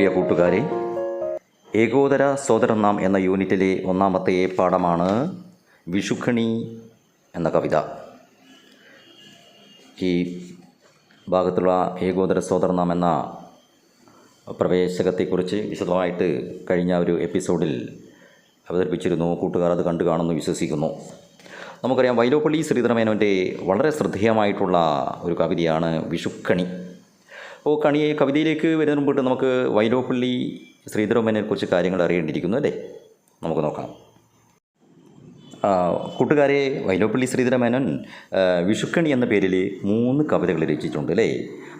പ്രിയ കൂട്ടുകാരെ ഏകോദര സോദരനാം എന്ന യൂണിറ്റിലെ ഒന്നാമത്തെ പാഠമാണ് വിഷുഖണി എന്ന കവിത. ഈ ഭാഗത്തുള്ള ഏകോദര സോദരനാം എന്ന പ്രവേശകത്തെക്കുറിച്ച് വിശദമായിട്ട് കഴിഞ്ഞ ഒരു എപ്പിസോഡിൽ അവതരിപ്പിച്ചിരുന്നു. കൂട്ടുകാർ അത് കണ്ടു കാണുന്നു വിശ്വസിക്കുന്നു. നമുക്കറിയാം വൈലോപ്പള്ളി ശ്രീധരമേനോന്റെ വളരെ ശ്രദ്ധേയമായിട്ടുള്ള ഒരു കവിതയാണ് വിഷുക്കണി അപ്പോൾ കണിയെ കവിതയിലേക്ക് വരുന്നതിന് മുമ്പിട്ട് നമുക്ക് വൈലോപ്പള്ളി ശ്രീധരമ്മനെ കുറിച്ച് കാര്യങ്ങൾ അറിയേണ്ടിയിരിക്കുന്നു അല്ലേ? നമുക്ക് നോക്കാം. കൂട്ടുകാരെ വൈലോപ്പള്ളി ശ്രീധരമേനോൻ വിഷുക്കണി എന്ന പേരിൽ മൂന്ന് കവിതകൾ രചിച്ചിട്ടുണ്ട് അല്ലേ?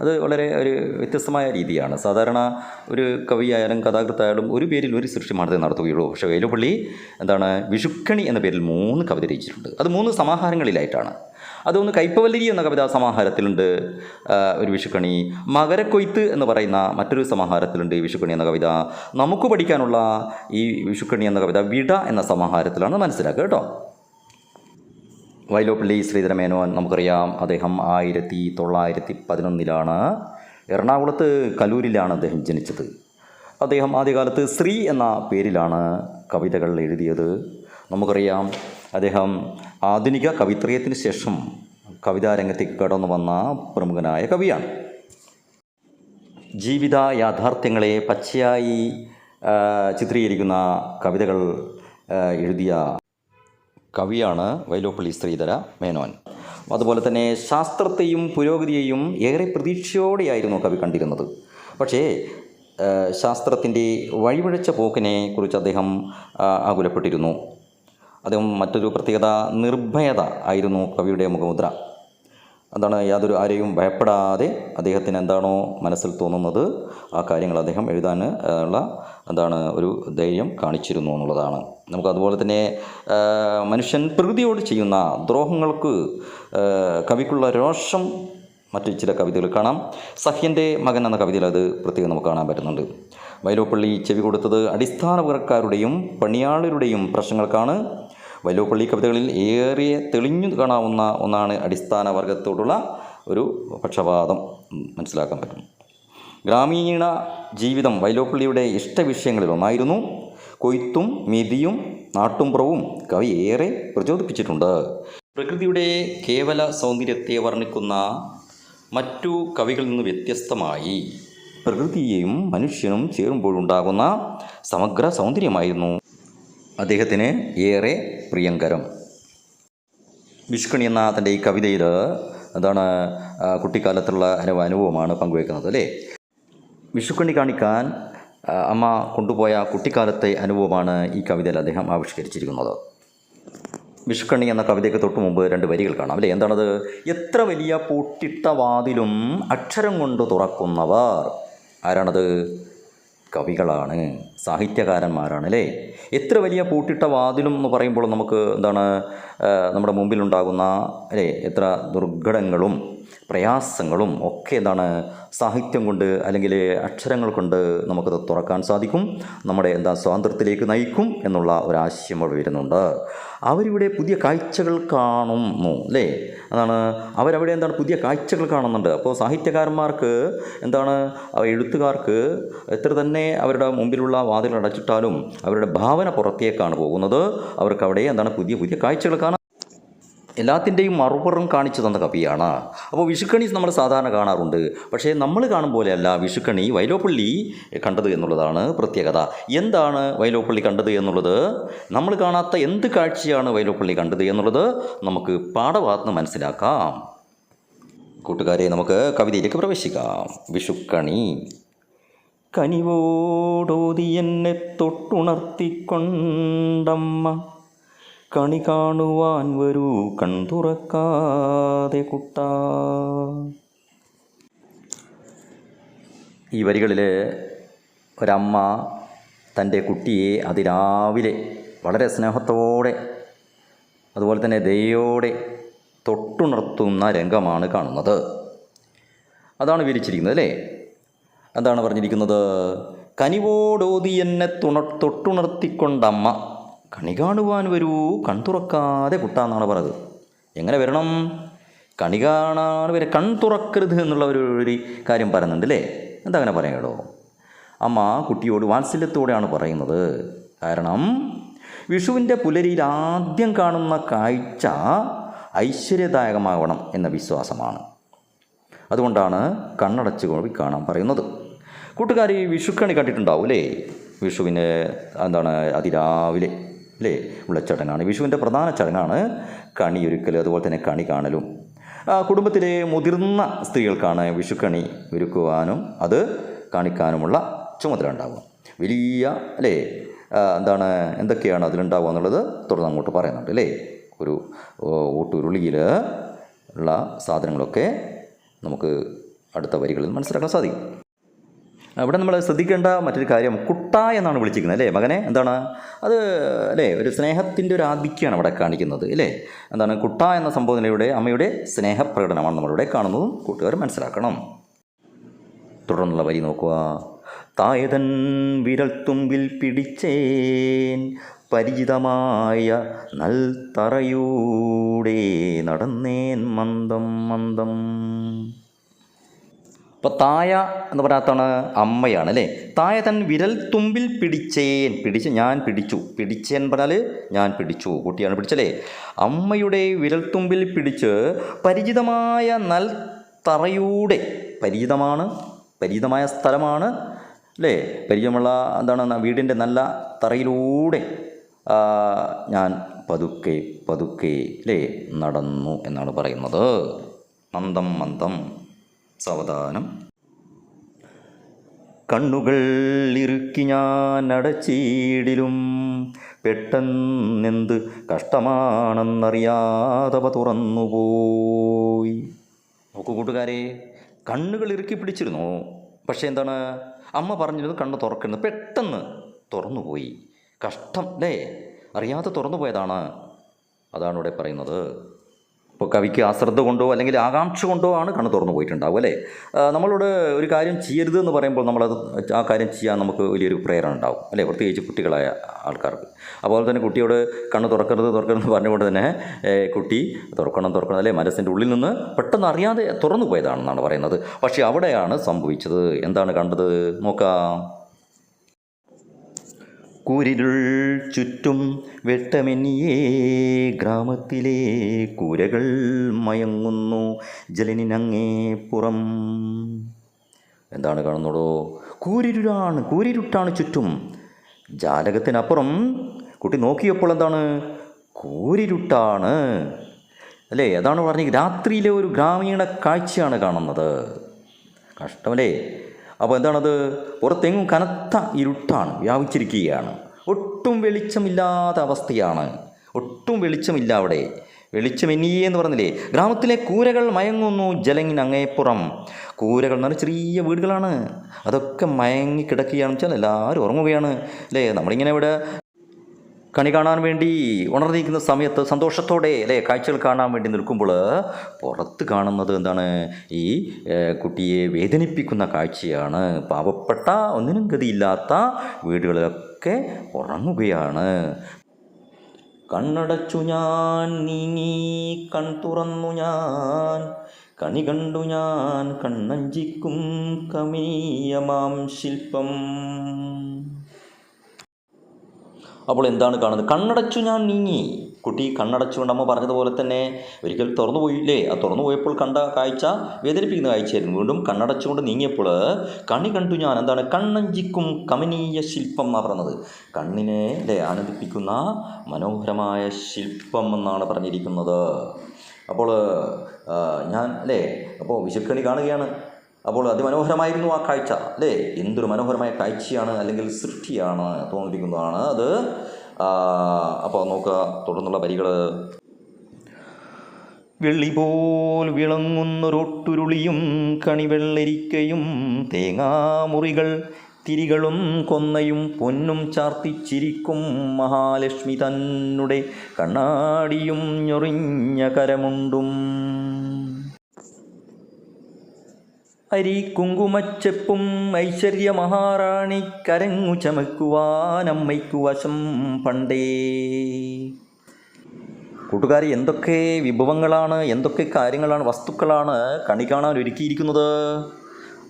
അത് വളരെ ഒരു വ്യത്യസ്തമായ രീതിയാണ്. സാധാരണ ഒരു കവിയായാലും കഥാകൃത്തായാലും ഒരു പേരിൽ ഒരു സൃഷ്ടി മാത്രമേ നടത്തുകയുള്ളൂ. പക്ഷേ വൈലോപ്പള്ളി എന്താണ് വിഷുക്കണി എന്ന പേരിൽ മൂന്ന് കവിത രചിച്ചിട്ടുണ്ട്. അത് മൂന്ന് സമാഹാരങ്ങളിലായിട്ടാണ്. അതൊന്ന് കൈപ്പവല്ലരി എന്ന കവിതാ സമാഹാരത്തിലുണ്ട് ഒരു വിഷുക്കണി. മകരക്കൊയ്ത്ത് എന്ന് പറയുന്ന മറ്റൊരു സമാഹാരത്തിലുണ്ട് ഈ വിഷുക്കണി എന്ന കവിത. നമുക്ക് പഠിക്കാനുള്ള ഈ വിഷുക്കണി എന്ന കവിത വിട എന്ന സമാഹാരത്തിലാണ് മനസ്സിലാക്കുക കേട്ടോ. വൈലോപ്പള്ളി ശ്രീധരമേനോൻ നമുക്കറിയാം അദ്ദേഹം ആയിരത്തി തൊള്ളായിരത്തി പതിനൊന്നിലാണ് എറണാകുളത്ത് കലൂരിലാണ് അദ്ദേഹം ജനിച്ചത്. അദ്ദേഹം ആദ്യകാലത്ത് ശ്രീ എന്ന പേരിലാണ് കവിതകൾ എഴുതിയത്. നമുക്കറിയാം അദ്ദേഹം ആധുനിക കവിത്രയത്തിന് ശേഷം കവിതാരംഗത്തേക്ക് കടന്നു വന്ന പ്രമുഖനായ കവിയാണ്. ജീവിത യാഥാർത്ഥ്യങ്ങളെ പച്ചയായി ചിത്രീകരിക്കുന്ന കവിതകൾ എഴുതിയ കവിയാണ് വൈലോപ്പള്ളി ശ്രീധര മേനോൻ. അതുപോലെ തന്നെ ശാസ്ത്രത്തെയും പുരോഗതിയെയും ഏറെ പ്രതീക്ഷയോടെയായിരുന്നു കവി കണ്ടിരുന്നത്. പക്ഷേ ശാസ്ത്രത്തിന്റെ വഴിവഴച്ച പോക്കിനെ കുറിച്ച് അദ്ദേഹം ആകുലപ്പെട്ടിരുന്നു. അദ്ദേഹം മറ്റൊരു പ്രത്യേകത നിർഭയത ആയിരുന്നു കവിയുടെ മുഖമുദ്ര. എന്താണ് യാതൊരു ആരെയും ഭയപ്പെടാതെ അദ്ദേഹത്തിന് എന്താണോ മനസ്സിൽ തോന്നുന്നത് ആ കാര്യങ്ങൾ അദ്ദേഹം എഴുതാൻ ഉള്ള എന്താണ് ഒരു ധൈര്യം കാണിച്ചിരുന്നു എന്നുള്ളതാണ്. നമുക്ക് അതുപോലെ തന്നെ മനുഷ്യൻ പ്രകൃതിയോട് ചെയ്യുന്ന ദ്രോഹങ്ങൾക്ക് കവിക്കുള്ള രോഷം മറ്റു ചില കവിതകൾ കാണാം. സഹ്യന്റെ മകൻ എന്ന കവിതയിൽ അത് പ്രത്യേകം നമുക്ക് കാണാൻ പറ്റുന്നുണ്ട്. വൈലോപ്പള്ളി ചെവി കൊടുത്തത് അടിസ്ഥാന വർഗക്കാരുടെയും പണിയാളരുടെയും പ്രശ്നങ്ങൾക്കാണ്. വൈലോപ്പള്ളി കവിതകളിൽ ഏറെ തെളിഞ്ഞു കാണാവുന്ന ഒന്നാണ് അടിസ്ഥാന വർഗത്തോടുള്ള ഒരു പക്ഷപാതം മനസ്സിലാക്കാൻ പറ്റും. ഗ്രാമീണ ജീവിതം വൈലോപ്പള്ളിയുടെ ഇഷ്ടവിഷയങ്ങളിൽ ഒന്നായിരുന്നു കൊയ്ത്തും മിതിയും നാട്ടുംപുറവും കവി ഏറെ പ്രചോദിപ്പിച്ചിട്ടുണ്ട്. പ്രകൃതിയുടെ കേവല സൗന്ദര്യത്തെ വർണിക്കുന്ന മറ്റു കവികളിൽ നിന്ന് വ്യത്യസ്തമായി പ്രകൃതിയെയും മനുഷ്യനും ചേരുമ്പോഴുണ്ടാകുന്ന സമഗ്ര സൗന്ദര്യമായിരുന്നു അദ്ദേഹത്തിന് ഏറെ പ്രിയങ്കരം. വിഷ്കണി എന്ന തന്റെ ഈ കവിതയിൽ എന്താണ് കുട്ടിക്കാലത്തുള്ള അനുഭവ അനുഭവമാണ് പങ്കുവെക്കുന്നത് അല്ലേ? വിഷുക്കണി കാണിക്കാൻ അമ്മ കൊണ്ടുപോയ കുട്ടിക്കാലത്തെ അനുഭവമാണ് ഈ കവിതയിൽ അദ്ദേഹം ആവിഷ്കരിച്ചിരിക്കുന്നത്. വിഷുക്കണി എന്ന കവിതയ്ക്ക് തൊട്ട് മുമ്പ് രണ്ട് വരികൾ കാണാം അല്ലേ? എന്താണത്? എത്ര വലിയ പൂട്ടിട്ട വാതിലും അക്ഷരം കൊണ്ട് തുറക്കുന്നവർ. ആരാണത്? കവികളാണ് സാഹിത്യകാരന്മാരാണ് അല്ലേ? എത്ര വലിയ പൂട്ടിട്ട വാതിലും എന്ന് പറയുമ്പോൾ നമുക്ക് എന്താണ് നമ്മുടെ മുമ്പിലുണ്ടാകുന്ന അല്ലേ എത്ര ദുർഘടങ്ങളും പ്രയാസങ്ങളും ഒക്കെ എന്താണ് സാഹിത്യം കൊണ്ട് അല്ലെങ്കിൽ അക്ഷരങ്ങൾ കൊണ്ട് നമുക്കത് തുറക്കാൻ സാധിക്കും. നമ്മുടെ എന്താ സ്വാതന്ത്ര്യത്തിലേക്ക് നയിക്കും എന്നുള്ള ഒരാശയം അവിടെ വരുന്നുണ്ട്. അവരിവിടെ പുതിയ കാഴ്ചകൾ കാണുന്നു അല്ലേ? അതാണ് അവരവിടെ എന്താണ് പുതിയ കാഴ്ചകൾ കാണുന്നുണ്ട്. അപ്പോൾ സാഹിത്യകാരന്മാർക്ക് എന്താണ് എഴുത്തുകാർക്ക് എത്ര തന്നെ അവരുടെ മുമ്പിലുള്ള വാതിൽ അടച്ചിട്ടാലും അവരുടെ ഭാവന പുറത്തേക്കാണ് പോകുന്നത്. അവർക്ക് അവിടെ എന്താണ് പുതിയ പുതിയ കാഴ്ചകൾ കാണാൻ എല്ലാത്തിന്റെയും മറുപുറം കാണിച്ചു തന്ന കവിയാണ്. അപ്പോൾ വിഷുക്കണി നമ്മൾ സാധാരണ കാണാറുണ്ട്. പക്ഷേ നമ്മൾ കാണും പോലെയല്ല വിഷുക്കണി വൈലോപ്പള്ളി കണ്ടത് എന്നുള്ളതാണ് പ്രത്യേകത. എന്താണ് വൈലോപ്പള്ളി കണ്ടത് എന്നുള്ളത്? നമ്മൾ കാണാത്ത എന്ത് കാഴ്ചയാണ് വൈലോപ്പള്ളി കണ്ടത് എന്നുള്ളത് നമുക്ക് പാഠഭാഗത്ത് മനസ്സിലാക്കാം. കൂട്ടുകാരെ നമുക്ക് കവിതയിലേക്ക് പ്രവേശിക്കാം. വിഷുക്കണി. കനിവോടോതി എന്നെ തൊട്ടുണർത്തിക്കൊണ്ടമ്മ. കണി കാണുവാൻ വരൂ കൺ തുറക്കാതെ കുട്ട. ഈ വരികളിൽ ഒരമ്മ തന്റെ കുട്ടിയെ അതിരാവിലെ വളരെ സ്നേഹത്തോടെ അതുപോലെ തന്നെ ദയോടെ തൊട്ടുണർത്തുന്ന രംഗമാണ് കാണുന്നത്. അതാണ് വിരിച്ചിരിക്കുന്നത് അല്ലേ? എന്താണ് പറഞ്ഞിരിക്കുന്നത് കനിവോടോതി എന്നെ തുണ തൊട്ടുണർത്തിക്കൊണ്ടമ്മ. കണി കാണുവാൻ വരൂ കൺ തുറക്കാതെ കുട്ടാന്നാണ് പറഞ്ഞത്. എങ്ങനെ വരണം? കണി കാണാൻ വരെ കൺ തുറക്കരുത് എന്നുള്ള ഒരു കാര്യം പറയുന്നുണ്ട് അല്ലേ എന്താ അങ്ങനെ പറയണോ അമ്മ കുട്ടിയോട് വാത്സല്യത്തോടെയാണ് പറയുന്നത്. കാരണം വിഷുവിന്റെ പുലരിയിൽ ആദ്യം കാണുന്ന കാഴ്ച ഐശ്വര്യദായകമാകണം എന്ന വിശ്വാസമാണ്. അതുകൊണ്ടാണ് കണ്ണടച്ച് പോയി കാണാൻ പറയുന്നത്. കൂട്ടുകാർ ഈ വിഷുക്കണി കണ്ടിട്ടുണ്ടാവും അല്ലേ വിഷുവിന് എന്താണ് അതിരാവിലെ അല്ലേ ഉള്ള ചടങ്ങാണ്. വിഷുവിന്റെ പ്രധാന ചടങ്ങാണ് കണിയൊരുക്കൽ അതുപോലെ തന്നെ കണി കാണലും. കുടുംബത്തിലെ മുതിർന്ന സ്ത്രീകൾക്കാണ് വിഷുക്കണി ഒരുക്കുവാനും അത് കാണിക്കാനുമുള്ള ചുമതല ഉണ്ടാകും വലിയ അല്ലേ എന്താണ് എന്തൊക്കെയാണ് അതിലുണ്ടാവുക എന്നുള്ളത് തുടർന്ന് അങ്ങോട്ട് പറയുന്നുണ്ട് അല്ലേ ഒരു ഓട്ടുരുളിയിൽ ഉള്ള സാധനങ്ങളൊക്കെ നമുക്ക് അടുത്ത വരികളിൽ മനസ്സിലാക്കാൻ സാധിക്കും. അവിടെ നമ്മൾ ശ്രദ്ധിക്കേണ്ട മറ്റൊരു കാര്യം കുട്ട എന്നാണ് വിളിച്ചിരിക്കുന്നത് അല്ലേ മകനെ? എന്താണ്? അത് അല്ലേ ഒരു സ്നേഹത്തിന്റെ ഒരു ആധിക്യമാണ് അവിടെ കാണിക്കുന്നത് അല്ലേ? എന്താണ്? കുട്ട എന്ന സംബോധനയുടെ അമ്മയുടെ സ്നേഹപ്രകടനമാണ് നമ്മളിവിടെ കാണുന്നത്. കൂട്ടുകാർ മനസ്സിലാക്കണം. തുടർന്നുള്ള വരി നോക്കുക. തായതൻ വിരൽ തുമ്പിൽ പിടിച്ചേൻ പരിചിതമായ നൽത്തറയൂടെ നടന്നേൻ മന്ദം മന്ദം. അപ്പോൾ തായ എന്ന് പറയാത്താണ് അമ്മയാണ് അല്ലേ? തായ തൻ വിരൽ തുമ്പിൽ പിടിച്ചേൻ പിടിച്ച് ഞാൻ പിടിച്ചു. പിടിച്ചേൻ പറഞ്ഞാൽ ഞാൻ പിടിച്ചു. കുട്ടിയാണ് പിടിച്ചല്ലേ? അമ്മയുടെ വിരൽ തുമ്പിൽ പിടിച്ച് പരിചിതമായ നൽ തറയൂടെ പരിചിതമാണ് പരിചിതമായ സ്ഥലമാണ് അല്ലേ? പരിചയമുള്ള എന്താണ്? വീടിന്റെ നല്ല തറയിലൂടെ ഞാൻ പതുക്കെ പതുക്കെ അല്ലേ? നടന്നു എന്നാണ് പറയുന്നത്. മന്ദം മന്ദം. സാവധാനം. കണ്ണുകൾ ഇറുക്കി ഞാൻ അടച്ചീടിലും പെട്ടെന്നെന്ത് കഷ്ടമാണെന്നറിയാതവ തുറന്നുപോയി. നോക്കൂ കൂട്ടുകാരെ കണ്ണുകൾ ഇറുക്കി പിടിച്ചിരുന്നു. പക്ഷേ എന്താണ്? അമ്മ പറഞ്ഞിരുന്നു കണ്ണ് തുറക്കരുത്. പെട്ടെന്ന് തുറന്നുപോയി. കഷ്ടം അല്ലേ? അറിയാതെ തുറന്നു പോയതാണ് അതാണ് ഇവിടെ പറയുന്നത്. ഇപ്പോൾ കവിക്ക് അശ്രദ്ധ കൊണ്ടോ അല്ലെങ്കിൽ ആകാംക്ഷ കൊണ്ടോ ആണ് കണ്ണ് തുറന്നു പോയിട്ടുണ്ടാവും അല്ലേ? നമ്മളോട് ഒരു കാര്യം ചെയ്യരുത് എന്ന് പറയുമ്പോൾ നമ്മളത് ആ കാര്യം ചെയ്യാൻ നമുക്ക് വലിയൊരു പ്രേരണ ഉണ്ടാവും അല്ലേ? പ്രത്യേകിച്ച് കുട്ടികളായ ആൾക്കാർക്ക്. അതുപോലെ തന്നെ കുട്ടിയോട് കണ്ണ് തുറക്കരുത് തുറക്കരുത് എന്ന് പറഞ്ഞുകൊണ്ട് തന്നെ കുട്ടി തുറക്കണം തുറക്കണം അല്ലേ? മനസ്സിന്റെ ഉള്ളിൽ നിന്ന് പെട്ടെന്ന് അറിയാതെ തുറന്നു പോയതാണെന്നാണ് പറയുന്നത്. പക്ഷേ അവിടെയാണ് സംഭവിച്ചത്. എന്താണ് കണ്ടത്? നോക്കാം. കൂരിരുൾ ചുറ്റും വെട്ടമെന്നിയേ ഗ്രാമത്തിലെ കൂരകൾ മയങ്ങുന്നു ജലനിനങ്ങേ പുറം. എന്താണ് കാണുന്നോടോ കൂരിരുളാണ് കൂരിരുട്ടാണ് ചുറ്റും. ജാലകത്തിനപ്പുറം കുട്ടി നോക്കിയപ്പോൾ എന്താണ്? കൂരിരുട്ടാണ്. അല്ലേ? അതാണ് പറഞ്ഞത്. രാത്രിയിലെ ഒരു ഗ്രാമീണ കാഴ്ചയാണ് കാണുന്നത്. കഷ്ടമല്ലേ? അപ്പോൾ എന്താണത്? പുറത്തെങ്ങും കനത്ത ഇരുട്ടാണ് വ്യാപിച്ചിരിക്കുകയാണ്. ഒട്ടും വെളിച്ചമില്ലാത്ത അവസ്ഥയാണ്. ഒട്ടും വെളിച്ചമില്ല അവിടെ. വെളിച്ചമെന്നിയേ എന്ന് പറഞ്ഞില്ലേ? ഗ്രാമത്തിലെ കൂരകൾ മയങ്ങുന്നു ജലങ്ങിന് അങ്ങേപ്പുറം കൂരകൾ എന്ന് പറഞ്ഞാൽ ചെറിയ വീടുകളാണ്. അതൊക്കെ മയങ്ങി കിടക്കുകയാണെന്ന് വെച്ചാൽ എല്ലാവരും ഉറങ്ങുകയാണ്. അല്ലേ? നമ്മളിങ്ങനെ ഇവിടെ കണി കാണാൻ വേണ്ടി ഉണർന്നിരിക്കുന്ന സമയത്ത് സന്തോഷത്തോടെ അല്ലേ കാഴ്ചകൾ കാണാൻ വേണ്ടി നിൽക്കുമ്പോൾ പുറത്ത് കാണുന്നത് എന്താണ്? ഈ കുട്ടിയെ വേദനിപ്പിക്കുന്ന കാഴ്ചയാണ്. പാവപ്പെട്ട ഒന്നിനും ഗതിയില്ലാത്ത വീടുകളിലൊക്കെ ഉറങ്ങുകയാണ്. കണ്ണടച്ചു ഞാൻ നീങ്ങി കൺ തുറന്നു ഞാൻ. കണി കണ്ടു ഞാൻ കണ്ണഞ്ചിക്കും കമീയമാം ശില്പം. അപ്പോൾ എന്താണ് കാണുന്നത്? കണ്ണടച്ചു ഞാൻ നീങ്ങി. കുട്ടി കണ്ണടച്ചുകൊണ്ട് അമ്മ പറഞ്ഞതുപോലെ തന്നെ ഒരിക്കൽ തുറന്നു പോയില്ലേ? ആ തുറന്നു പോയപ്പോൾ കണ്ട കാഴ്ച വേദനിപ്പിക്കുന്ന കാഴ്ചയായിരുന്നു. വീണ്ടും കണ്ണടച്ചുകൊണ്ട് നീങ്ങിയപ്പോൾ കണി കണ്ടു ഞാൻ. എന്താണ്? കണ്ണഞ്ചിക്കും കമനീയ ശില്പം എന്നാണ് പറഞ്ഞത്. കണ്ണിനെ അല്ലേ ആനന്ദിപ്പിക്കുന്ന മനോഹരമായ ശില്പം എന്നാണ് പറഞ്ഞിരിക്കുന്നത്. അപ്പോൾ ഞാൻ അല്ലേ അപ്പോൾ വിശുക്കണി കാണുകയാണ്. അപ്പോൾ അതിമനോഹരമായിരുന്നു ആ കാഴ്ച. അല്ലേ? എന്തൊരു മനോഹരമായ കാഴ്ചയാണ് അല്ലെങ്കിൽ സൃഷ്ടിയാണ് തോന്നിപ്പിക്കുന്നതാണ് അത്. അപ്പോൾ നോക്കുക തുടർന്നുള്ള വരികൾ. വെള്ളി പോൽ വിളങ്ങുന്നൊരൊട്ടുരുളിയും കണിവെള്ളരിക്കയും തേങ്ങാമുറികൾ തിരികളും കൊന്നയും പൊന്നും ചാർത്തിച്ചിരിക്കും മഹാലക്ഷ്മി തന്നെ കണ്ണാടിയും ഞൊറിഞ്ഞ കരമുണ്ടും. അരി കുങ്കുമച്ചെപ്പും ഐശ്വര്യ മഹാറാണി കരങ്ങു ചമക്കുവാനമ്മയ്ക്കു വശം പണ്ടേ. കൂട്ടുകാരി എന്തൊക്കെ വിഭവങ്ങളാണ് എന്തൊക്കെ കാര്യങ്ങളാണ് വസ്തുക്കളാണ് കണി കാണാൻ ഒരുക്കിയിരിക്കുന്നത്?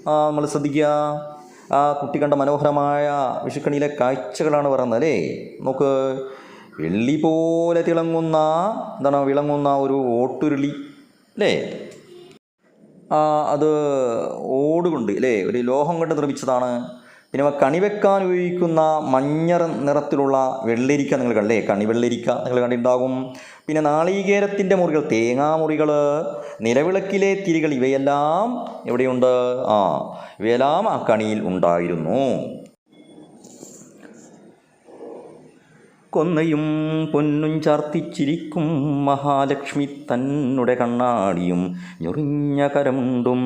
നമ്മൾ ശ്രദ്ധിക്കുക. ആ കുട്ടി കണ്ട മനോഹരമായ വിഷുക്കണിയിലെ കാഴ്ചകളാണ് പറയുന്നത് അല്ലേ? നോക്ക് വെള്ളി പോലെ തിളങ്ങുന്ന എന്താണ് വിളങ്ങുന്ന ഒരു ഓട്ടുരുളി അല്ലേ? അത് ഓടുകൊണ്ട് അല്ലേ? ഒരു ലോഹം കൊണ്ട് നിർമ്മിച്ചതാണ്. പിന്നെ കണിവെക്കാൻ കണി വെക്കാൻ ഉപയോഗിക്കുന്ന മഞ്ഞ നിറത്തിലുള്ള വെള്ളരിക്ക നിങ്ങൾ കണ്ടേ? കണി വെള്ളരിക്ക നിങ്ങൾ കണ്ടിട്ടുണ്ടാകും. പിന്നെ നാളികേരത്തിന്റെ മുറികൾ തേങ്ങാമുറികൾ നിലവിളക്കിലെ തിരികൾ ഇവയെല്ലാം എവിടെയുണ്ട്? ആ ഇവയെല്ലാം ആ കണിയിൽ ഉണ്ടായിരുന്നു. കൊന്നയും പൊന്നും ചാർത്തിച്ചിരിക്കും മഹാലക്ഷ്മി തന്നുടെ കണ്ണാടിയും ഞൊറിഞ്ഞ കരമുണ്ടും.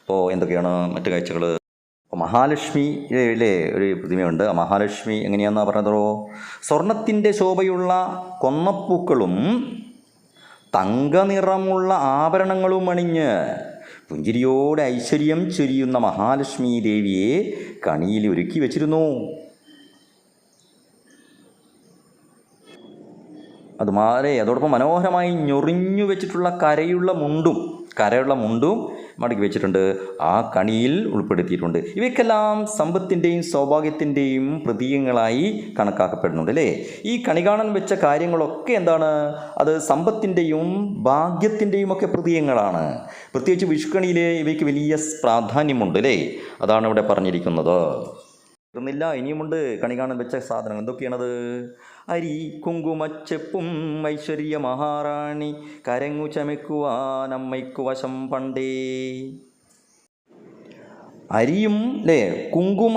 അപ്പോൾ എന്തൊക്കെയാണ് മറ്റു കാഴ്ചകൾ? മഹാലക്ഷ്മിയിലെ ഒരു പ്രതിമയുണ്ട്. ആ മഹാലക്ഷ്മി എങ്ങനെയാണെന്നാ പറഞ്ഞതോ? സ്വർണത്തിന്റെ ശോഭയുള്ള കൊന്നപ്പൂക്കളും തങ്കനിറമുള്ള ആഭരണങ്ങളും അണിഞ്ഞ് പുഞ്ചിരിയോടെ ഐശ്വര്യം ചൊരിയുന്ന മഹാലക്ഷ്മി ദേവിയെ കണിയിൽ ഒരുക്കി വച്ചിരുന്നു. അത് അതോടൊപ്പം മനോഹരമായി ഞൊറിഞ്ഞു വെച്ചിട്ടുള്ള കരയുള്ള മുണ്ടും കരയുള്ള മുണ്ടും മടക്കി വെച്ചിട്ടുണ്ട്. ആ കണിയിൽ ഉൾപ്പെടുത്തിയിട്ടുണ്ട്. ഇവയ്ക്കെല്ലാം സമ്പത്തിന്റെയും സൗഭാഗ്യത്തിന്റെയും പ്രതീകങ്ങളായി കണക്കാക്കപ്പെടുന്നുണ്ട് അല്ലേ? ഈ കണി കാണാൻ വെച്ച കാര്യങ്ങളൊക്കെ എന്താണ്? അത് സമ്പത്തിന്റെയും ഭാഗ്യത്തിന്റെയും ഒക്കെ പ്രതീകങ്ങളാണ്. പ്രത്യേകിച്ച് വിഷുക്കണിയിൽ ഇവയ്ക്ക് വലിയ പ്രാധാന്യമുണ്ട് അല്ലേ? അതാണ് ഇവിടെ പറഞ്ഞിരിക്കുന്നത്. തീർന്നില്ല ഇനിയുമുണ്ട് കണി കാണാൻ വെച്ച സാധനങ്ങൾ. എന്തൊക്കെയാണത്? അരി കുങ്കുമച്ചെപ്പും ഐശ്വര്യ മഹാറാണി കരങ്ങു ചമയ്ക്കുവാൻ അമ്മയ്ക്കു വശം പണ്ടേ. അരിയും അല്ലേ കുങ്കുമ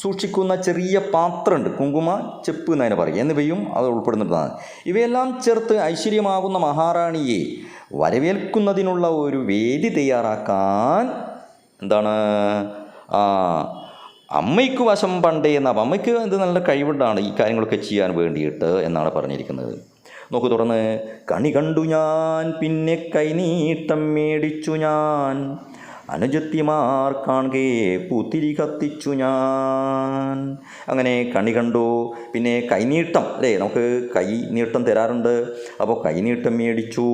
സൂക്ഷിക്കുന്ന ചെറിയ പാത്രമുണ്ട്. കുങ്കുമ ചെപ്പ് എന്നതിനെ പറയും എന്നിവയും അത് ഉൾപ്പെടുന്നതാണ്. ഇവയെല്ലാം ചേർത്ത് ഐശ്വര്യമാകുന്ന മഹാറാണിയെ വരവേൽക്കുന്നതിനുള്ള ഒരു വേദി തയ്യാറാക്കാൻ എന്താണ്? ആ അമ്മയ്ക്ക് വശം പണ്ടേ എന്ന അപ്പം അമ്മയ്ക്ക് ഇത് നല്ല കഴിവുണ്ടാണ് ഈ കാര്യങ്ങളൊക്കെ ചെയ്യാൻ വേണ്ടിയിട്ട് എന്നാണ് പറഞ്ഞിരിക്കുന്നത്. നോക്കു തുറന്ന് കണി കണ്ടു ഞാൻ പിന്നെ കൈനീട്ടം മേടിച്ചു ഞാൻ. അനുജത്തിമാർ കാണുകെ പൂത്തിരി കത്തിച്ചു ഞാൻ. അങ്ങനെ കണി കണ്ടു പിന്നെ കൈനീട്ടം അല്ലേ നമുക്ക് കൈനീട്ടം തരാറുണ്ട്. അപ്പോൾ കൈനീട്ടം മേടിച്ചു.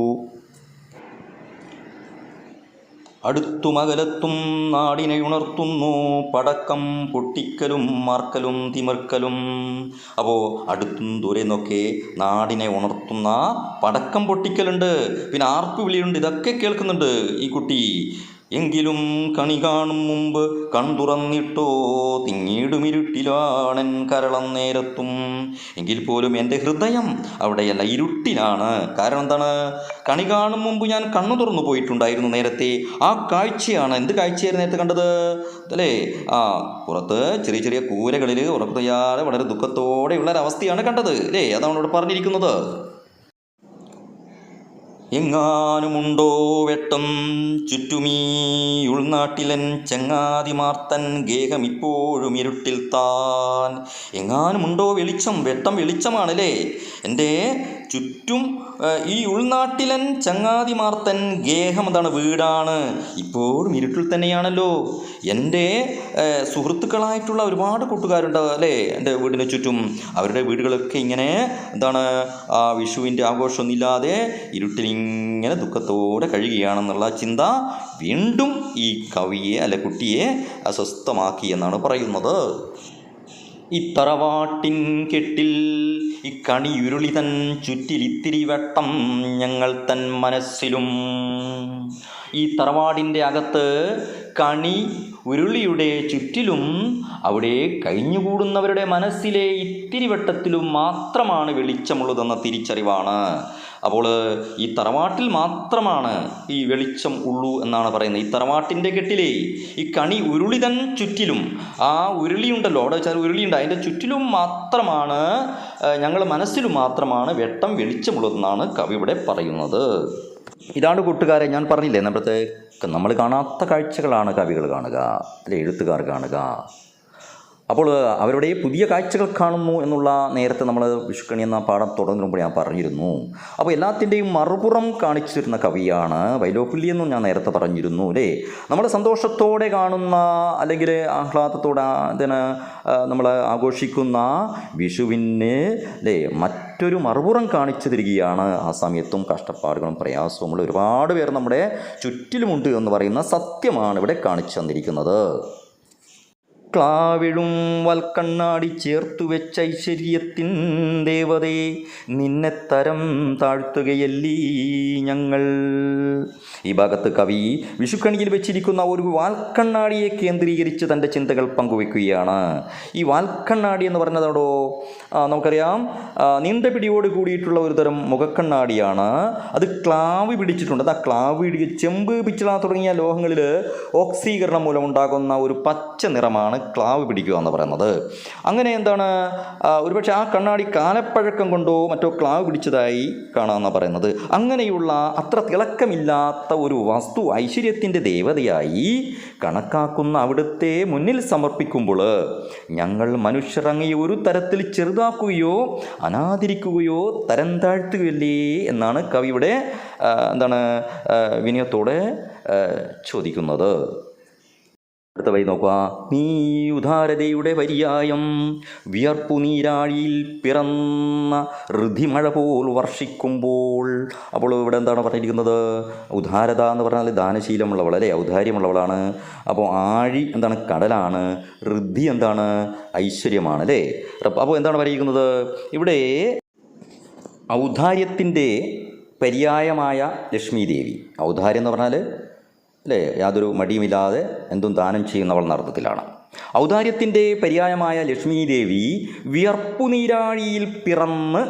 അടുത്തും അകലത്തും നാടിനെ ഉണർത്തുന്നു. പടക്കം പൊട്ടിക്കലും മാർക്കലും തിമിർക്കലും. അപ്പോൾ അടുത്തും ദൂരെ നിന്നൊക്കെ നാടിനെ ഉണർത്തുന്ന പടക്കം പൊട്ടിക്കലുണ്ട്. പിന്നെ ആർപ്പ് വിളിയുണ്ട് ഇതൊക്കെ കേൾക്കുന്നുണ്ട് ഈ കുട്ടി. എങ്കിലും കണി കാണും മുമ്പ് കൺ തുറന്നിട്ടോ തിങ്ങിയിടുമിരുട്ടിലാണൻ കരളം നേരത്തും. എങ്കിൽ പോലും എന്റെ ഹൃദയം അവിടെയല്ല ഇരുട്ടിലാണ്. കാരണം എന്താണ്? കണി കാണും മുമ്പ് ഞാൻ കണ്ണു തുറന്നു പോയിട്ടുണ്ടായിരുന്നു നേരത്തെ. ആ കാഴ്ചയാണ് എന്ത് കാഴ്ചയായിരുന്നു നേരത്തെ കണ്ടത്? അല്ലേ ആ പുറത്ത് ചെറിയ ചെറിയ കൂരകളിൽ ഉറക്കതയ്യാതെ വളരെ ദുഃഖത്തോടെയുള്ള ഒരവസ്ഥയാണ് കണ്ടത്. അല്ലേ? അതാണ് ഇവിടെ പറഞ്ഞിരിക്കുന്നത്. എങ്ങാനുമുണ്ടോ വെട്ടം ചുറ്റുമീ ഉൾനാട്ടിലൻ ചങ്ങാതിമാർത്തൻ ഗേഹം ഇപ്പോഴും ഇരുട്ടിൽ താൻ. എങ്ങാനുമുണ്ടോ വെളിച്ചം വെട്ടം വെളിച്ചമാണല്ലേ. എന്റെ ചുറ്റും ഈ ഉൾനാട്ടിലൻ ചങ്ങാതിമാർത്തൻ ഗേഹം എന്താണ് വീടാണ്. ഇപ്പോഴും ഇരുട്ടിൽ തന്നെയാണല്ലോ. എന്റെ സുഹൃത്തുക്കളായിട്ടുള്ള ഒരുപാട് കൂട്ടുകാരുണ്ട് അല്ലേ എന്റെ വീടിന് ചുറ്റും. അവരുടെ വീടുകളൊക്കെ ഇങ്ങനെ എന്താണ് ആ വിഷുവിന്റെ ആഘോഷമൊന്നുമില്ലാതെ ഇരുട്ടിൽ ഇങ്ങനെ ദുഃഖത്തോടെ കഴിയുകയാണെന്നുള്ള ചിന്ത വീണ്ടും ഈ കവിയെ അല്ലെ കുട്ടിയെ അസ്വസ്ഥമാക്കി എന്നാണ് പറയുന്നത്. ഈ തറവാട്ടിൻ കെട്ടിൽ ഇക്കണിയുരുളി കണിയുരുളി തൻ ചുറ്റിലിത്തിരി വട്ടം ഞങ്ങൾ തൻ മനസ്സിലും. ഈ തറവാടിന്റെ അകത്ത് കണി ഉരുളിയുടെ ചുറ്റിലും അവിടെ കഴിഞ്ഞുകൂടുന്നവരുടെ മനസ്സിലെ ഇത്തിരി വട്ടത്തിലും മാത്രമാണ് വെളിച്ചമുള്ളതെന്ന തിരിച്ചറിവാണ്. അപ്പോൾ ഈ തറവാട്ടിൽ മാത്രമാണ് ഈ വെളിച്ചം ഉള്ളൂ എന്നാണ് പറയുന്നത്. ഈ തറവാട്ടിന്റെ കെട്ടിലേ ഈ കണി ഉരുളി തൻ ചുറ്റിലും ആ ഉരുളിയുണ്ടല്ലോ അവിടെ വെച്ചാൽ ഉരുളിയുണ്ട്. അതിന്റെ ചുറ്റിലും മാത്രമാണ് ഞങ്ങളുടെ മനസ്സിലും മാത്രമാണ് വെട്ടം വെളിച്ചമുള്ളതെന്നാണ് കവി ഇവിടെ പറയുന്നത്. ഇതാണ് കൂട്ടുകാരെ ഞാൻ പറഞ്ഞില്ലേ നമ്മുടെ നമ്മൾ കാണാത്ത കാഴ്ചകളാണ് കവികൾ കാണുക അല്ലെ എഴുത്തുകാർ കാണുക. അപ്പോൾ അവരുടെ പുതിയ കാഴ്ചകൾ കാണുന്നു എന്നുള്ള നേരത്തെ നമ്മൾ വിഷുക്കണി എന്ന പാഠം തുടങ്ങുമ്പോൾ ഞാൻ പറഞ്ഞിരുന്നു. അപ്പോൾ എല്ലാത്തിന്റെയും മറുപുറം കാണിച്ചു തരുന്ന കവിയാണ് വൈലോപ്പിള്ളി എന്നും ഞാൻ നേരത്തെ പറഞ്ഞിരുന്നു അല്ലേ? നമ്മൾ സന്തോഷത്തോടെ കാണുന്ന അല്ലെങ്കിൽ ആഹ്ലാദത്തോടെ അതിന് നമ്മൾ ആഘോഷിക്കുന്ന വിഷുവിന് അല്ലേ മറ്റൊരു മറുപുറം കാണിച്ചു തരികയാണ് ആ സമയത്തും കഷ്ടപ്പാടുകളും പ്രയാസവും ഉള്ള ഒരുപാട് പേർ നമ്മുടെ ചുറ്റിലുമുണ്ട് എന്ന് പറയുന്ന സത്യമാണ് ഇവിടെ കാണിച്ചു തന്നിരിക്കുന്നത്. ക്ലാവിഴും വൽക്കണ്ണാടി ചേർത്തു വെച്ച ഐശ്വര്യത്തിൻ ദേവതേ നിന്നെ തരം താഴ്ത്തുകയല്ലീ ഞങ്ങൾ. ഈ ഭാഗത്ത് കവി വിഷുക്കണിയിൽ വെച്ചിരിക്കുന്ന ഒരു വാൽക്കണ്ണാടിയെ കേന്ദ്രീകരിച്ച് തന്റെ ചിന്തകൾ പങ്കുവെക്കുകയാണ് ഈ വാൽക്കണ്ണാടി എന്ന് പറഞ്ഞതോടോ നമുക്കറിയാം നീന്ത പിടിയോട് കൂടിയിട്ടുള്ള ഒരു തരം മുഖക്കണ്ണാടിയാണ്. അത് ക്ലാവ് പിടിച്ചിട്ടുണ്ട്. അത് ആ ക്ലാവ് ചെമ്പ് പിച്ചള തുടങ്ങിയ ലോഹങ്ങളിൽ ഓക്സീകരണം മൂലം ഉണ്ടാകുന്ന ഒരു പച്ച നിറമാണ് ക്ലാവ് പിടിക്കുക എന്ന് പറയുന്നത്. അങ്ങനെ എന്താണ് ഒരുപക്ഷെ ആ കണ്ണാടി കാലപ്പഴക്കം കൊണ്ടോ മറ്റോ ക്ലാവ് പിടിച്ചതായി കാണാമെന്ന് പറയുന്നത്. അങ്ങനെയുള്ള അത്ര തിളക്കമില്ലാത്ത ഒരു വസ്തു ഐശ്വര്യത്തിന്റെ ദേവതയായി കണക്കാക്കുന്ന അവിടുത്തെ മുന്നിൽ സമർപ്പിക്കുമ്പോൾ ഞങ്ങൾ മനുഷ്യർ ഒരു തരത്തിൽ ചെറുതാക്കുകയോ അനാദരിക്കുകയോ തരം താഴ്ത്തുകയല്ലേ എന്നാണ് കവിയുടെ എന്താണ് വിനയത്തോടെ ചോദിക്കുന്നത്. അടുത്ത വഴി നോക്കുക. നീ ഉദാരതയുടെ പര്യായം. വിയർപ്പു നീരാഴിയിൽ പിറന്ന ഋതിമഴ പോൽ വർഷിക്കുമ്പോൾ. അപ്പോൾ ഇവിടെ എന്താണ് പറഞ്ഞിരിക്കുന്നത്? ഉദാരത എന്ന് പറഞ്ഞാൽ ദാനശീലമുള്ളവൾ അല്ലേ? ഔദാര്യമുള്ളവളാണ്. അപ്പോൾ ആഴി എന്താണ്? കടലാണ്. ഋദ്ധി എന്താണ്? ഐശ്വര്യമാണ് അല്ലേ? അപ്പോൾ എന്താണ് പറയുന്നത് ഇവിടെ ഔദാര്യത്തിന്റെ പര്യായമായ ലക്ഷ്മി ദേവി. ഔദാര്യം എന്ന് പറഞ്ഞാൽ അല്ലേ യാതൊരു മടിയുമില്ലാതെ എന്തും ദാനം ചെയ്യുന്നവൾ നർത്തത്തിലാണ് ഔദാര്യത്തിന്റെ പര്യായമായ ലക്ഷ്മി ദേവി വിയർപ്പു നീരാഴിയിൽ പിറന്ന്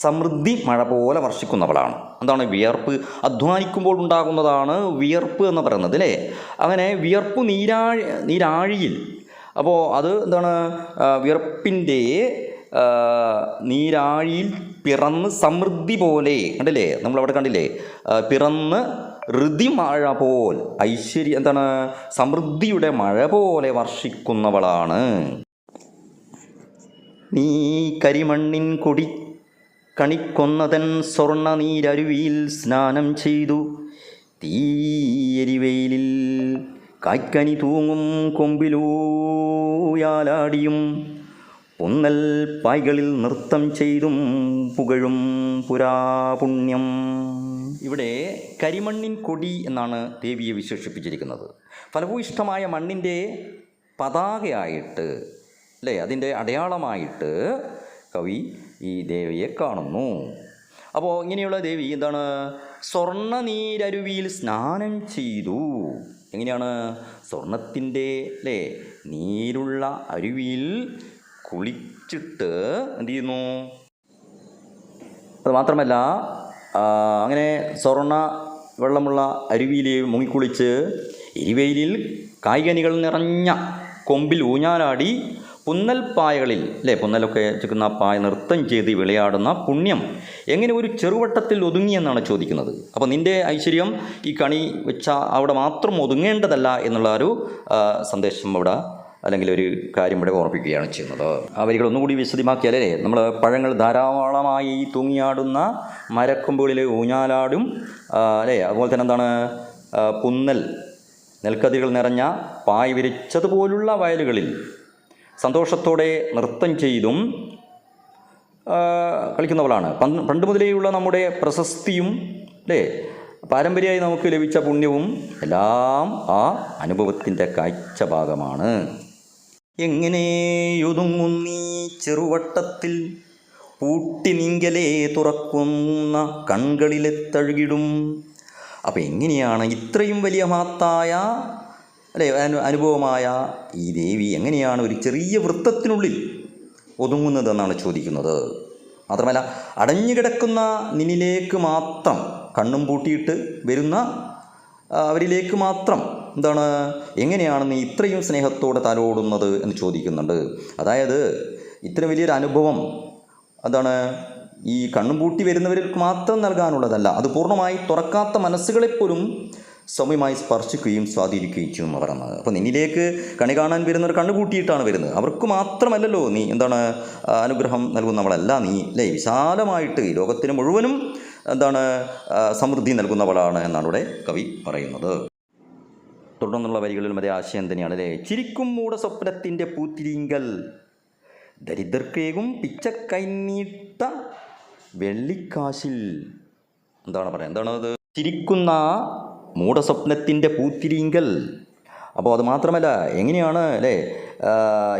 സമൃദ്ധി മഴ പോലെ വർഷിക്കുന്നവളാണ്. എന്താണ് വിയർപ്പ്? അധ്വാനിക്കുമ്പോൾ ഉണ്ടാകുന്നതാണ് വിയർപ്പ് എന്ന് പറയുന്നത് അല്ലേ അങ്ങനെ വിയർപ്പു നീരാഴി നീരാഴിയിൽ അപ്പോൾ അത് എന്താണ്? വിയർപ്പിന്റെ നീരാഴിയിൽ പിറന്ന് സമൃദ്ധി പോലെ കണ്ടില്ലേ? നമ്മളവിടെ കണ്ടില്ലേ? പിറന്ന് ഋതി മഴ പോൽ. ഐശ്വര്യ എന്താണ്? സമൃദ്ധിയുടെ മഴ പോലെ വർഷിക്കുന്നവളാണ്. നീ കരിമണ്ണിൻ കൊടി കണിക്കൊന്നതൻ സ്വർണനീരരുവിയിൽ സ്നാനം ചെയ്തു. തീയരിവെയിലിൽ കായ്ക്കനി തൂങ്ങും കൊമ്പിലൂയാലാടിയും. പൊന്നൽ പായ്കളിൽ നൃത്തം ചെയ്തും പുകഴും പുരാപുണ്യം. ഇവിടെ കരിമണ്ണിൻ കൊടി എന്നാണ് ദേവിയെ വിശേഷിപ്പിച്ചിരിക്കുന്നത്. ഫലഭൂയിഷ്ടമായ മണ്ണിന്റെ പതാകയായിട്ട് അല്ലേ? അതിന്റെ അടയാളമായിട്ട് കവി ഈ ദേവിയെ കാണുന്നു. അപ്പോൾ ഇങ്ങനെയുള്ള ദേവി എന്താണ്? സ്വർണ നീരരുവിയിൽ സ്നാനം ചെയ്തു. എങ്ങനെയാണ്? സ്വർണത്തിന്റെ അല്ലേ? നീരുള്ള അരുവിയിൽ കുളിച്ചിട്ട് എന്ത് ചെയ്യുന്നു? അത് മാത്രമല്ല അങ്ങനെ സ്വർണ വെള്ളമുള്ള അരുവിയിൽ മുങ്ങിക്കുളിച്ച് എരിവെയിലിൽ കായികനികൾ നിറഞ്ഞ കൊമ്പിൽ ഊഞ്ഞാലാടി പുന്നൽ പായകളിൽ അല്ലേ? പുന്നലൊക്കെ ചുക്കുന്ന പായ നൃത്തം ചെയ്ത് വിളയാടുന്ന പുണ്യം എങ്ങനെ ഒരു ചെറുവട്ടത്തിൽ ഒതുങ്ങിയെന്നാണ് ചോദിക്കുന്നത്. അപ്പോൾ നിന്റെ ഐശ്വര്യം ഈ കണി വെച്ച അവിടെ മാത്രം ഒതുങ്ങേണ്ടതല്ല എന്നുള്ള ഒരു സന്ദേശം അവിടെ അല്ലെങ്കിൽ ഒരു കാര്യം ഇവിടെ ഓർപ്പിക്കുകയാണ് ചെയ്യുന്നത്. ആ ഒന്നുകൂടി വിശദമാക്കിയാലേ നമ്മൾ പഴങ്ങൾ ധാരാളമായി തൂങ്ങിയാടുന്ന മരക്കൊമ്പുകളിൽ ഊഞ്ഞാലാടും അല്ലേ? അതുപോലെ തന്നെ എന്താണ് പുന്നൽ നെൽക്കതികൾ നിറഞ്ഞ പായ് വിരിച്ചതുപോലുള്ള വയലുകളിൽ സന്തോഷത്തോടെ നൃത്തം ചെയ്തും കളിക്കുന്നവളാണ്. പണ്ട് മുതലേയുള്ള നമ്മുടെ പ്രശസ്തിയും അല്ലേ? പാരമ്പര്യമായി നമുക്ക് ലഭിച്ച പുണ്യവും എല്ലാം ആ അനുഭവത്തിന്റെ കാഴ്ച ഭാഗമാണ്. എങ്ങനെയൊതുങ്ങുന്നീ ചെറുവട്ടത്തിൽ പൂട്ടി നീങ്കലേ തുറക്കുന്ന കൺകളിലെ തഴുകിടും. അപ്പോൾ എങ്ങനെയാണ് ഇത്രയും വലിയ മഹത്തായ അല്ലെ അനു അനുഭവമായ ഈ ദേവി എങ്ങനെയാണ് ഒരു ചെറിയ വൃത്തത്തിനുള്ളിൽ ഒതുങ്ങുന്നതെന്നാണ് ചോദിക്കുന്നത്. മാത്രമല്ല അടഞ്ഞുകിടക്കുന്ന നിന്നിലേക്ക് മാത്രം കണ്ണും പൂട്ടിയിട്ട് വരുന്ന അവരിലേക്ക് മാത്രം എന്താണ്? എങ്ങനെയാണ് നീ ഇത്രയും സ്നേഹത്തോടെ തലോടുന്നത് എന്ന് ചോദിക്കുന്നുണ്ട്. അതായത് ഇത്ര വലിയൊരു അനുഭവം എന്താണ് ഈ കണ്ണും പൂട്ടി വരുന്നവർക്ക് മാത്രം നൽകാനുള്ളതല്ല അത് പൂർണമായി തുറക്കാത്ത മനസ്സുകളെപ്പോലും സൗമ്യമായി സ്പർശിക്കുകയും സ്വാധീനിക്കുകയും ചെയ്യുമെന്ന് പറയുന്നത് അപ്പോൾ നിന്നിലേക്ക് കണി കാണാൻ വരുന്നവർ കണ്ണുകൂട്ടിയിട്ടാണ് വരുന്നത്. അവർക്ക് മാത്രമല്ലല്ലോ നീ എന്താണ് അനുഗ്രഹം നൽകുന്നവളല്ല നീ അല്ലേ? വിശാലമായിട്ട് ഈ ലോകത്തിന് മുഴുവനും എന്താണ് സമൃദ്ധി നൽകുന്നവളാണ് എന്നാണ് ഇവിടെ കവി പറയുന്നത്. തുടർന്നുള്ള വരികളിലും അതേ ആശയം തന്നെയാണ് അല്ലേ? ചിരിക്കും മൂട സ്വപ്നത്തിന്റെ പൂത്തിരിങ്കൽ ദരിദ്രർക്കേകും പിച്ചക്കൈനീട്ട വെള്ളിക്കാശിൽ. എന്താണ് പറയുക? എന്താണത് ചിരിക്കുന്ന മൂടസ്വപ്നത്തിന്റെ പൂത്തിരിങ്കൽ. അപ്പോൾ അത് മാത്രമല്ല എങ്ങനെയാണ് അല്ലേ?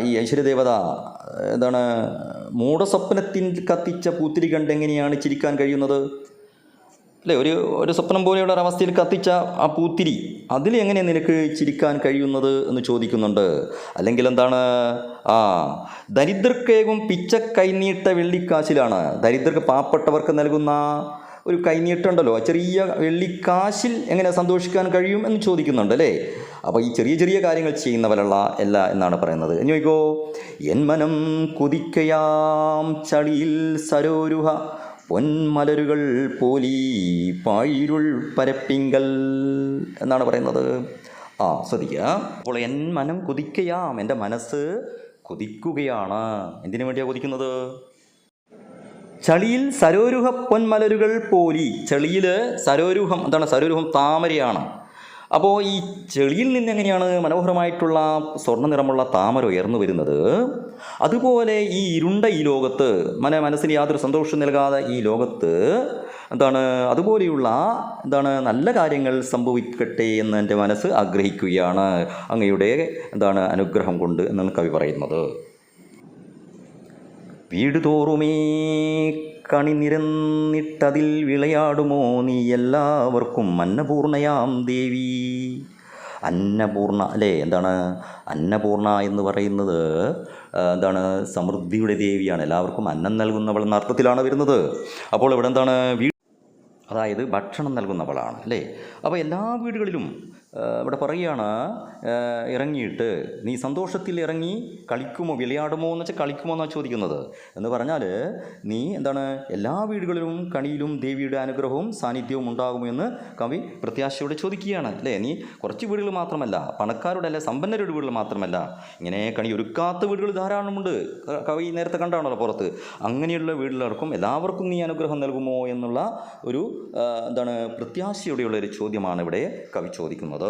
ഈ ഐശ്വര്യദേവത എന്താണ് മൂടസ്വപ്നത്തിൽ കത്തിച്ച പൂത്തിരി കണ്ട് എങ്ങനെയാണ് ചിരിക്കാൻ കഴിയുന്നത്? അല്ലേ ഒരു ഒരു സ്വപ്നം പോലെയുള്ള ഒരു അവസ്ഥയിൽ കത്തിച്ച ആ പൂത്തിരി അതിൽ എങ്ങനെ നിനക്ക് ചിരിക്കാൻ കഴിയുന്നത് എന്ന് ചോദിക്കുന്നുണ്ട്. അല്ലെങ്കിൽ എന്താണ്? ആ ദരിദ്രക്കേകും പിച്ച കൈനീട്ട വെള്ളിക്കാശിലാണ്. ദരിദ്രർക്ക് പാവപ്പെട്ടവർക്ക് നൽകുന്ന ഒരു കൈനീട്ടുണ്ടല്ലോ ചെറിയ വെള്ളിക്കാശിൽ എങ്ങനെ സന്തോഷിക്കാൻ കഴിയും എന്ന് ചോദിക്കുന്നുണ്ട് അല്ലേ? അപ്പോൾ ഈ ചെറിയ ചെറിയ കാര്യങ്ങൾ ചെയ്യുന്നവരല്ല അല്ല എന്നാണ് പറയുന്നത്. ഇനി ചോദിക്കോ എൻ മനം കുതിക്കയാം ചളിയിൽ സരോരുഹ. പൊന്മലരുകൾ പോലി പായിരുൾ പരപ്പിങ്കൽ എന്നാണ് പറയുന്നത്. ആ ശ്രദ്ധിക്കുക. അപ്പോൾ എൻ മനം കുതിക്കയാം എന്റെ മനസ്സ് കുതിക്കുകയാണ്. എന്തിനു വേണ്ടിയാണ് കുതിക്കുന്നത്? ചളിയിൽ സരോരുഹ പൊന്മലരുകൾ പോലി ചെളിയിൽ സരോരുഹം എന്താണ് സരോരുഹം താമരയാണ്. അപ്പോൾ ഈ ചെളിയിൽ നിന്ന് എങ്ങനെയാണ് മനോഹരമായിട്ടുള്ള സ്വർണ നിറമുള്ള താമര ഉയർന്നു വരുന്നത്? അതുപോലെ ഈ ഇരുണ്ട ഈ ലോകത്ത് മന മനസ്സിന് യാതൊരു സന്തോഷം നൽകാതെ ഈ ലോകത്ത് എന്താണ് അതുപോലെയുള്ള എന്താണ് നല്ല കാര്യങ്ങൾ സംഭവിക്കട്ടെ എന്ന് എന്റെ മനസ്സ് ആഗ്രഹിക്കുകയാണ് അങ്ങയുടെ എന്താണ് അനുഗ്രഹം കൊണ്ട് എന്നാണ് കവി പറയുന്നത്. വീട് തോറുമേ കണി നിരന്നിട്ടതിൽ വിളയാടുമോ നീ എല്ലാവർക്കും അന്നപൂർണയാം ദേവി. അന്നപൂർണ അല്ലേ? എന്താണ്? അന്നപൂർണ എന്ന് പറയുന്നത് എന്താണ്? സമൃദ്ധിയുടെ ദേവിയാണ്. എല്ലാവർക്കും അന്നം നൽകുന്നവൾ എന്ന അർത്ഥത്തിലാണ് വരുന്നത്. അപ്പോൾ ഇവിടെ എന്താണ്? അതായത് ഭക്ഷണം നൽകുന്നവളാണ് അല്ലേ? അപ്പോൾ എല്ലാ വീടുകളിലും ഇവിടെ പറയുകയാണ് ഇറങ്ങിയിട്ട് നീ സന്തോഷത്തിൽ ഇറങ്ങി കളിക്കുമോ വിളയാടുമോ എന്ന് വെച്ചാൽ കളിക്കുമോ എന്നാണ് ചോദിക്കുന്നത്? എന്ന് പറഞ്ഞാൽ നീ എന്താണ് എല്ലാ വീടുകളിലും കണിയിലും ദേവിയുടെ അനുഗ്രഹവും സാന്നിധ്യവും ഉണ്ടാകുമോ എന്ന് കവി പ്രത്യാശയോടെ ചോദിക്കുകയാണ് അല്ലേ? നീ കുറച്ച് വീടുകൾ മാത്രമല്ല പണക്കാരുടെ അല്ലെ സമ്പന്നരുടെ വീടുകൾ മാത്രമല്ല ഇങ്ങനെ കണി ഒരുക്കാത്ത വീടുകൾ ധാരാളമുണ്ട്. കവി നേരത്തെ കണ്ടാണല്ലോ പുറത്ത്. അങ്ങനെയുള്ള വീട്ടിലാർക്കും എല്ലാവർക്കും നീ അനുഗ്രഹം നൽകുമോ? എന്നുള്ള ഒരു എന്താണ് പ്രത്യാശയോടെയുള്ള ഒരു ചോദ്യമാണ് ഇവിടെ കവി ചോദിക്കുന്നത്.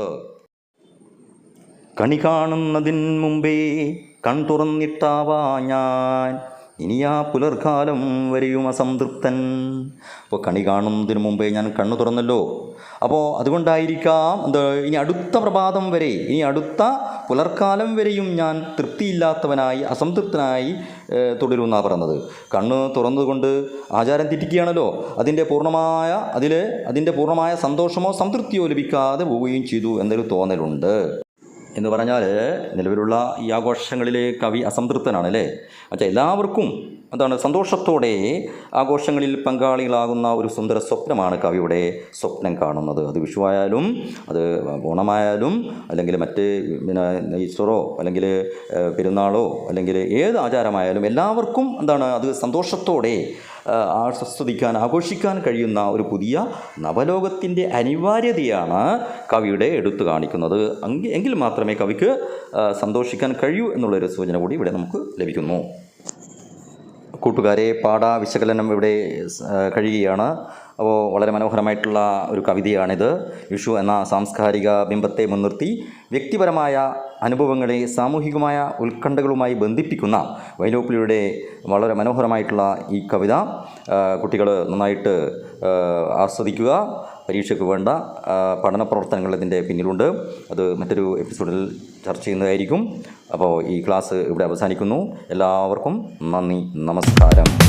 കണി കാണുന്നതിന് മുമ്പേ കൺ തുറന്നിട്ടാവാ ഞാൻ. ഇനിയാ പുലർകാലം വരെയും അസംതൃപ്തൻ. അപ്പോൾ കണി കാണുന്നതിന് മുമ്പേ ഞാൻ കണ്ണു തുറന്നല്ലോ. അപ്പോൾ അതുകൊണ്ടായിരിക്കാം എന്താ ഇനി അടുത്ത പ്രഭാതം വരെ ഇനി അടുത്ത പുലർക്കാലം വരെയും ഞാൻ തൃപ്തിയില്ലാത്തവനായി അസംതൃപ്തനായി തുടരുമെന്നാണ് പറഞ്ഞത് കണ്ണ് തുറന്നതുകൊണ്ട് ആചാരം തെറ്റിക്കുകയാണല്ലോ. അതിന്റെ പൂർണമായ അതിൽ അതിന്റെ പൂർണമായ സന്തോഷമോ സംതൃപ്തിയോ ലഭിക്കാതെ പോവുകയും ചെയ്തു എന്നൊരു തോന്നലുണ്ട്. എന്ന് പറഞ്ഞാൽ നിലവിലുള്ള ഈ ആഘോഷങ്ങളിൽ കവി അസംതൃപ്തനാണ് അല്ലേ? അച്ഛാ എല്ലാവർക്കും എന്താണ് സന്തോഷത്തോടെ ആഘോഷങ്ങളിൽ പങ്കാളികളാകുന്ന ഒരു സുന്ദര സ്വപ്നമാണ് കവിയുടെ സ്വപ്നം കാണുന്നത്. അത് വിഷുവായാലും അത് ഓണമായാലും അല്ലെങ്കിൽ മറ്റ് പിന്നെ ഈസ്റ്ററോ അല്ലെങ്കിൽ പെരുന്നാളോ അല്ലെങ്കിൽ ഏത് ആചാരമായാലും എല്ലാവർക്കും എന്താണ് അത് സന്തോഷത്തോടെ ആസ്വദിക്കാൻ ആഘോഷിക്കാൻ കഴിയുന്ന ഒരു പുതിയ നവലോകത്തിന്റെ അനിവാര്യതയാണ് കവിയുടെ എടുത്തു കാണിക്കുന്നത്. എങ്കിൽ മാത്രമേ കവിക്ക് സന്തോഷിക്കാൻ കഴിയൂ എന്നുള്ളൊരു സൂചന കൂടി ഇവിടെ നമുക്ക് ലഭിക്കുന്നു. കൂട്ടുകാരെ പാഠ വിശകലനം ഇവിടെ കഴിയുകയാണ്. അപ്പോൾ വളരെ മനോഹരമായിട്ടുള്ള ഒരു കവിതയാണിത്. വിഷു എന്ന സാംസ്കാരിക ബിംബത്തെ മുൻനിർത്തി വ്യക്തിപരമായ അനുഭവങ്ങളെ സാമൂഹികമായ ഉത്കണ്ഠകളുമായി ബന്ധിപ്പിക്കുന്ന വൈലോപ്പിളിയുടെ വളരെ മനോഹരമായിട്ടുള്ള ഈ കവിത കുട്ടികൾ നന്നായിട്ട് ആസ്വദിക്കുക. പരീക്ഷയ്ക്ക് വേണ്ട പഠന പ്രവർത്തനങ്ങൾ ഇതിന്റെ പിന്നിലുണ്ട്. അത് മറ്റൊരു എപ്പിസോഡിൽ ചർച്ച ചെയ്യുന്നതായിരിക്കും. അപ്പോൾ ഈ ക്ലാസ് ഇവിടെ അവസാനിക്കുന്നു. എല്ലാവർക്കും നന്ദി നമസ്കാരം.